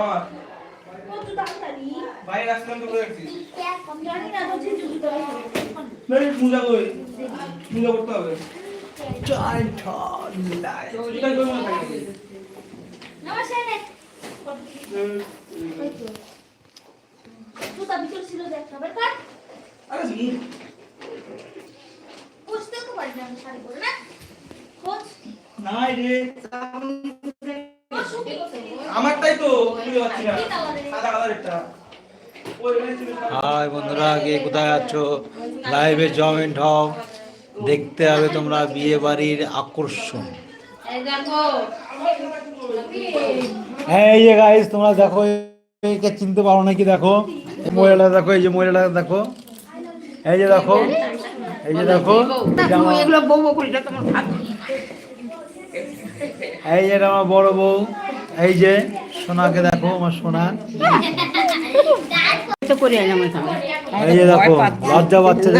আমার বাইরে আসলাম তো করে রাখছি জানি না তো যে জুতো এই মুজা কই? মুজা করতে হবে। এটাই কই মনে থাকে? নমস্কার জুতা ভিতর ছিল দেখ খাবার কাট আরে মুখ বুঝতে তো পারি না শাড়ি পরে না? খোঁজ। নাই রে। আমারটাই তো না। সাদা কালারেরটা হাই বন্ধুরা কে কোথায় আছো? লাইভে জয়েন্ট হও। দেখতে হবে তোমরা বিয়ে বাড়ির আকর্ষণ। হ্যাঁ এই যে গাইস তোমরা দেখো একে চিনতে পারো নাকি দেখো? এই মহিলাটা দেখো এই যে মহিলাটা দেখো। এই যে দেখো এই যে দেখো। এটা আমার- এই যে আমার বড় বউ এই যে সোনাকে দেখো আমার সোনা। এই যে দেখো লজ্জা বাচ্চা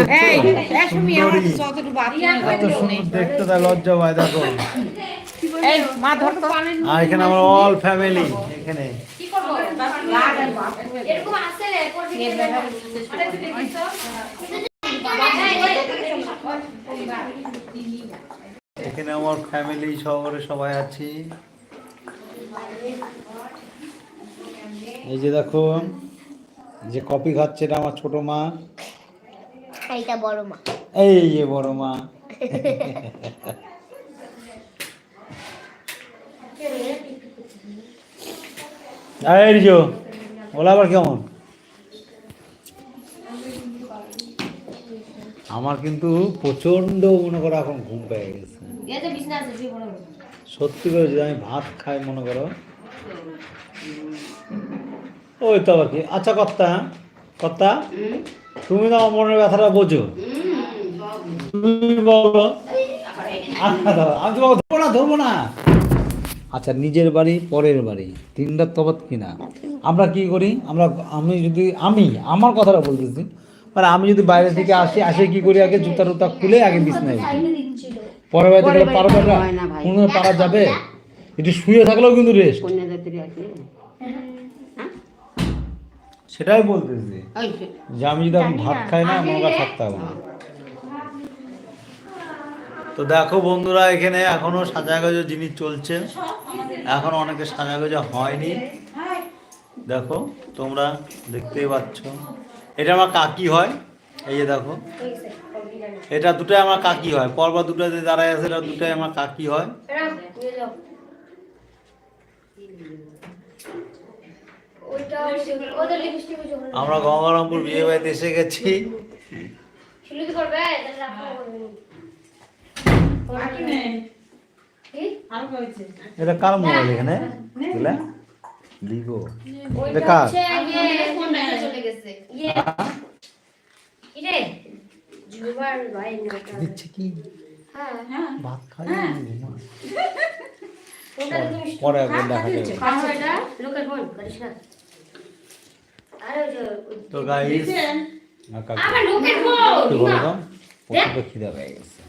এত সুন্দর দেখতে তাই লজ্জা পায় দেখো। আর এখানে আমার অল ফ্যামিলি এখানে। এরকম আছে রে এখানে আমার ফ্যামিলি শহরে সবাই আছি। এই যে দেখো যে কপি খাচ্ছে এটা আমার ছোট মা। এইটা বড় মা। এই যে বড় মা। এই রিজো ওলা আবার কেমন? আমার কিন্তু প্রচণ্ড মনে করো এখন ঘুম পেয়ে গেছে। সত্যি করে যদি আমি ভাত খাই মনে করো। ওই তো আবার কি? আচ্ছা কর্তা কর্তা তুমি তো আমার মনের ব্যথাটা বোঝো। তুমি বলো। আচ্ছা আমি তোমাকে ধরবো না ধরবো না। আচ্ছা নিজের বাড়ি পরের বাড়ি তিনটার তফাৎ কিনা? আমরা কি করি? আমরা আমি যদি আমি আমার কথাটা বলতেছি। মানে আমি যদি বাইরে থেকে আসি আসে কি করি আগে জুতা টুতা খুলে আগে বিছনায়। দিচ্ছিল বাড়িতে গেলে পারবে না কোনো পারা যাবে? একটু শুয়ে থাকলেও কিন্তু রেস্ট সেটাই বলতেছি। যে। আমি যদি এখন ভাত খাই না আমার থাকতে হবে না। তো দেখো বন্ধুরা এখানে এখনও সাজা গোজা জিনিস চলছে এখন অনেকে সাজা গোজা হয়নি। দেখো তোমরা দেখতেই পাচ্ছ। এটা আমার কাকি হয়। এই যে দেখো। এটা দুটোই আমার কাকি হয়। পরপর দুটো যে দাঁড়ায় আছে এটা দুটোই আমার কাকি হয়। আমরা গঙ্গারামপুর বিয়ে বাড়িতে এসে গেছি। কি এটা কার মোবাইল এখানে? বুঝলে ভিভো ওইটা হচ্ছে ফোনটা চলে গেছে কি রে জুবার ভাই না দিচ্ছে কি হ্যাঁ ভাত খাই পরে একবার দেখা যাবে পাঁচশো এটা লোকের ফোন বললাম প্রচণ্ড খিদা পেয়ে গেছে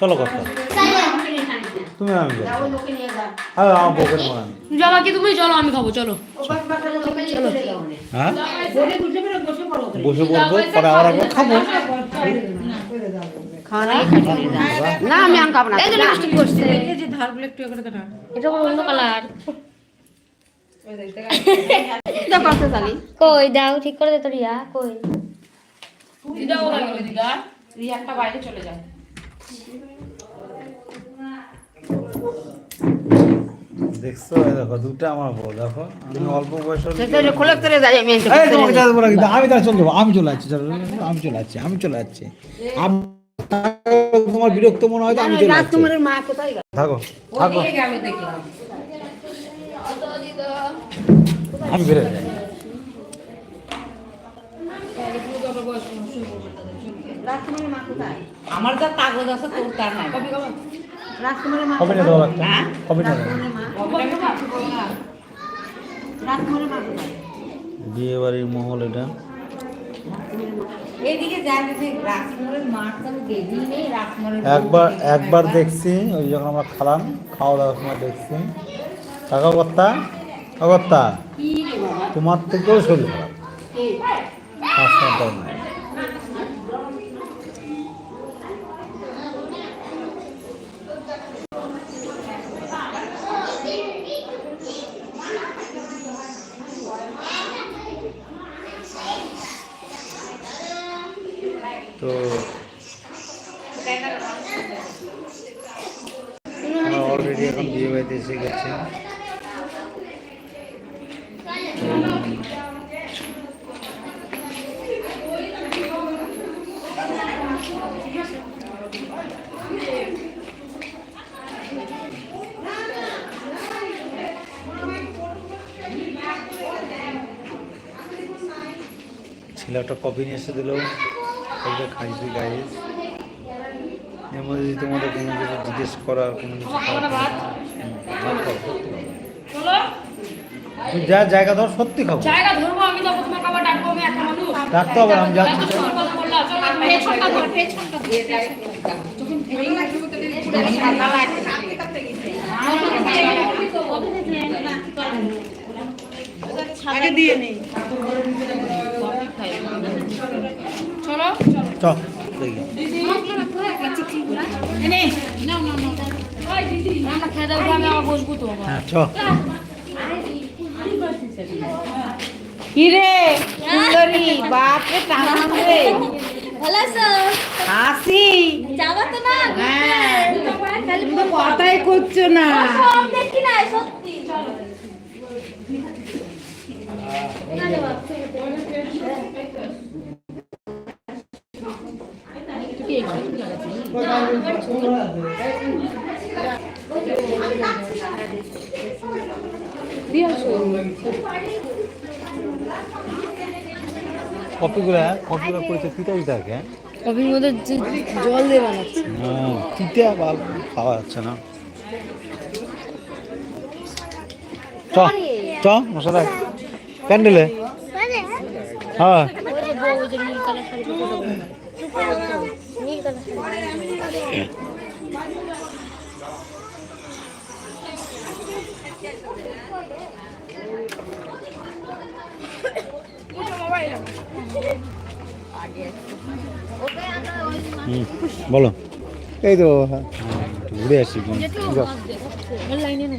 চলো কথা তুমি আমি যাব হ্যাঁ আমার বউকে নেব আমি কি তুমি? চলো আমি খাব চলো। হ্যাঁ? বসে পড়ব পরে আবার একবার খাব। না। আমি আম খাব। না এটা কোনো অন্য কালার কই দাও ঠিক করে দে তো রিয়া। কই? রিয়া একটা বাইরে চলে যায় দেখছ দেখো দুটো আমার বউ দেখো আমি অল্প বয়স খোলা করে আমি তাহলে চলে যাব আমি চলে যাচ্ছি চলো আমি চলে যাচ্ছি আমি চলে যাচ্ছি। তোমার বিরক্ত মনে হয় আমি চলে গেল? থাকো থাকো। আমি বেরো যাই রাজকুমারের মা কোথায় আমার যা কাগজ আছে তোর তার নাই। কবে নিয়ে কবে রাজকুমারের মা বিয়ে বাড়ির মহল এটা। একবার একবার দেখছি ওই যখন আমরা খালাম খাওয়া দাওয়ার সময় দেখছি। কাকা কর্তা তোমার থেকেও শরীর খারাপ। তো অলরেডি এখন বিয়ে বাড়িতে এসে গেছি ছেলে একটা কফি নিয়ে এসে দিল। ওইটা খাইছি গাইস এর যদি তোমাদের কোনো কিছু জিজ্ঞেস করার কোনো কিছু যা জায়গা ধর সত্যি খাব জায়গা ধরবো আমি তো প্রথমে খাবার ডাকবো আমি একটা মানুষ ডাকতে হবে আমি যাচ্ছি এত সুন্দর কথা বললা চল আমি পেছনটা ধর পেছনটা আগে দিয়ে। নেই। চলো চ। দেখি এনে না না না ওই দিদি আমরা খেয়ে দেবো আমি আবার বসবো তো আবার হ্যাঁ কিরে সুন্দরী বাপরে টানা রে হাসি যাবা তো না? হ্যাঁ। খালি তুমি তো কথাই করছ না। না সত্যি চলো না যাবা কপিগুলো কপিগুলো করেছে থাকে কফির মধ্যে জল দিয়ে বানাচ্ছে। তিতে খাওয়া যাচ্ছে না। চ চ মশা দেখ প্যান্ডেলে হ্যাঁ। বলো। এই তো হ্যাঁ। ঘুরে আসি লাইনে না।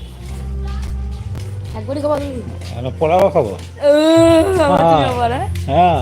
একবারই এখন পোলাও খাব। হ্যাঁ।